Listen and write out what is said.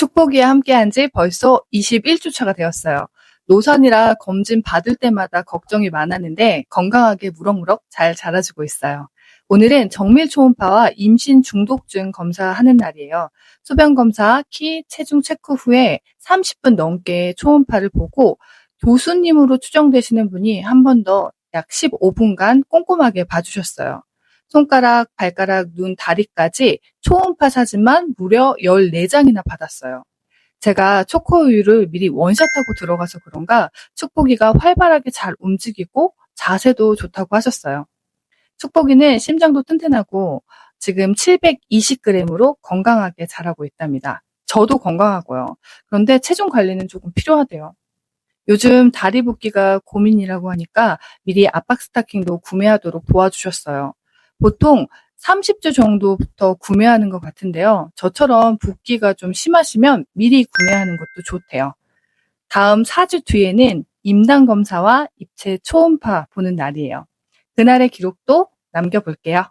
축복이와 함께한 지 벌써 21주차가 되었어요. 노선이라 검진 받을 때마다 걱정이 많았는데 건강하게 무럭무럭 잘 자라주고 있어요. 오늘은 정밀 초음파와 임신 중독증 검사하는 날이에요. 소변 검사, 키, 체중 체크 후에 30분 넘게 초음파를 보고 교수님으로 추정되시는 분이 한 번 더 약 15분간 꼼꼼하게 봐주셨어요. 손가락, 발가락, 눈, 다리까지 초음파 사진만 무려 14장이나 받았어요. 제가 초코우유를 미리 원샷하고 들어가서 그런가 축복이가 활발하게 잘 움직이고 자세도 좋다고 하셨어요. 축복이는 심장도 튼튼하고 지금 720g으로 건강하게 자라고 있답니다. 저도 건강하고요. 그런데 체중 관리는 조금 필요하대요. 요즘 다리 붓기가 고민이라고 하니까 미리 압박 스타킹도 구매하도록 도와주셨어요. 보통 30주 정도부터 구매하는 것 같은데요. 저처럼 붓기가 좀 심하시면 미리 구매하는 것도 좋대요. 다음 4주 뒤에는 임당 검사와 입체 초음파 보는 날이에요. 그날의 기록도 남겨볼게요.